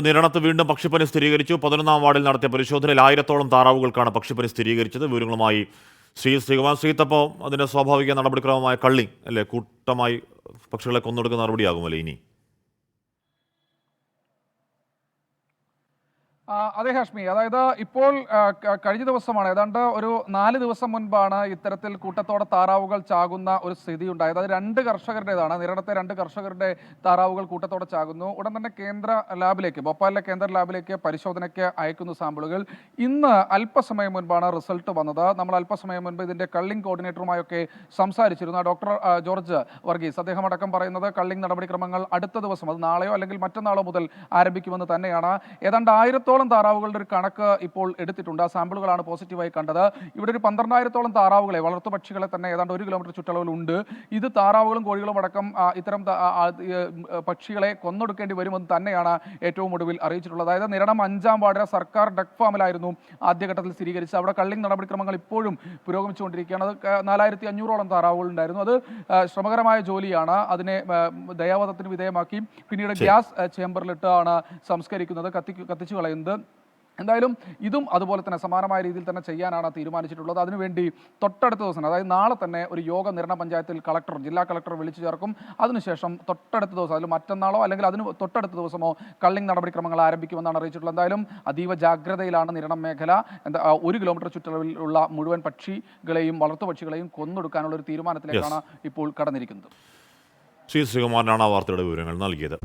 നിരണത്ത് വീണ്ടും പക്ഷിപ്പനി സ്ഥിരീകരിച്ചു. പതിനൊന്നാം വാർഡിൽ നടത്തിയ പരിശോധനയിൽ ആയിരത്തോളം താറാവുകൾക്കാണ് പക്ഷിപ്പനി സ്ഥിരീകരിച്ചത്. വിവരങ്ങളുമായി ശ്രീ ശ്രീകുമാർ ശ്രീത്തപ്പം. അതിന്റെ സ്വാഭാവിക നടപടിക്രമമായ കള്ളി അല്ലേ? കൂട്ടമായി പക്ഷികളെ കൊന്നൊടുക്കുന്ന നടപടിയാകുമല്ലേ ഇനി? അതെ ഹാഷ്മി. അതായത് ഇപ്പോൾ കഴിഞ്ഞ ദിവസമാണ് ഏതാണ്ട് ഒരു നാല് ദിവസം മുൻപാണ് ഇത്തരത്തിൽ കൂട്ടത്തോടെ താറാവുകൾ ചാകുന്ന ഒരു സ്ഥിതി ഉണ്ടായത് അത് രണ്ട് കർഷകരുടേതാണ്. നിരണത്തെ രണ്ട് കർഷകരുടെ താറാവുകൾ കൂട്ടത്തോടെ ചാകുന്നു. ഉടൻ തന്നെ കേന്ദ്ര ലാബിലേക്ക് ഭോപ്പാലിലെ കേന്ദ്ര ലാബിലേക്ക് പരിശോധനയ്ക്ക് അയക്കുന്ന സാമ്പിളുകൾ. ഇന്ന് അല്പസമയം മുൻപാണ് റിസൾട്ട് വന്നത്. നമ്മൾ അല്പസമയം മുൻപ് ഇതിന്റെ കള്ളിംഗ് കോർഡിനേറ്ററുമായൊക്കെ സംസാരിച്ചിരുന്നു. ഡോക്ടർ ജോർജ് വർഗീസ് അദ്ദേഹം അടക്കം പറയുന്നത് കള്ളിംഗ് നടപടിക്രമങ്ങൾ അടുത്ത ദിവസം അത് നാളെയോ അല്ലെങ്കിൽ മറ്റന്നാളോ മുതൽ ആരംഭിക്കുമെന്ന് തന്നെയാണ്. ഏതാണ്ട് ആയിരത്തോളം താറാവുകളുടെ ഒരു കണക്ക് ഇപ്പോൾ എടുത്തിട്ടുണ്ട്? ആ സാമ്പിളുകളാണ് പോസിറ്റീവായി കണ്ടത്. ഇവിടെ ഒരു പന്ത്രണ്ടായിരത്തോളം താറാവുകളെ വളർത്തു പക്ഷികളെ തന്നെ ഏതാണ്ട് ഒരു കിലോമീറ്റർ ചുറ്റളവിലുണ്ട് ഇത് താറാവുകളും കോഴികളും അടക്കം ഇത്തരം പക്ഷികളെ കൊന്നൊടുക്കേണ്ടി വരുമെന്ന് തന്നെയാണ് ഏറ്റവും ഒടുവിൽ അറിയിച്ചിട്ടുള്ളത്. അതായത് നിരണം അഞ്ചാം വാർഡിലെ സർക്കാർ ഡക് ഫാമിലായിരുന്നു ആദ്യഘട്ടത്തിൽ സ്ഥിരീകരിച്ചത്. അവിടെ കള്ളിംഗ് നടപടിക്രമങ്ങൾ ഇപ്പോഴും പുരോഗമിച്ചുകൊണ്ടിരിക്കുകയാണ്. അത് നാലായിരത്തി അഞ്ഞൂറോളം താറാവുകൾ ഉണ്ടായിരുന്നു. അത് ശ്രമകരമായ ജോലിയാണ്. അതിനെ ദയാവധത്തിന് വിധേയമാക്കി. പിന്നീട് ഗ്യാസ് ചേംബറിലിട്ടാണ് ചേമ്പറിലിട്ടാണ് സംസ്കരിക്കുന്നത്. കത്തി കത്തിച്ചു കളയുന്നത്. എന്തായാലും ഇതും അതുപോലെ തന്നെ സമാനമായ രീതിയിൽ തന്നെ ചെയ്യാനാണ് തീരുമാനിച്ചിട്ടുള്ളത്. അതിനുവേണ്ടി തൊട്ടടുത്ത ദിവസം അതായത് നാളെ തന്നെ ഒരു യോഗ നിരണ പഞ്ചായത്തിൽ കളക്ടർ ജില്ലാ കളക്ടർ വിളിച്ചു ചേർക്കും. അതിനുശേഷം തൊട്ടടുത്ത ദിവസം അതിൽ മറ്റന്നാളോ അല്ലെങ്കിൽ അതിന് തൊട്ടടുത്ത ദിവസമോ കള്ളിംഗ് നടപടിക്രമങ്ങൾ ആരംഭിക്കുമെന്നാണ് അറിയിച്ചിട്ടുള്ളത്. എന്തായാലും അതീവ ജാഗ്രതയിലാണ് നിരണം മേഖല. എന്താ ഒരു കിലോമീറ്റർ ചുറ്റളവിലുള്ള മുഴുവൻ പക്ഷികളെയും വളർത്തു പക്ഷികളെയും കൊന്നൊടുക്കാനുള്ള ഒരു തീരുമാനത്തിലേക്കാണ് ഇപ്പോൾ കടന്നിരിക്കുന്നത്. ശ്രീ ശ്രീകുമാരനാണ് ആ വാർത്തയുടെ വിവരങ്ങൾ നൽകിയത്.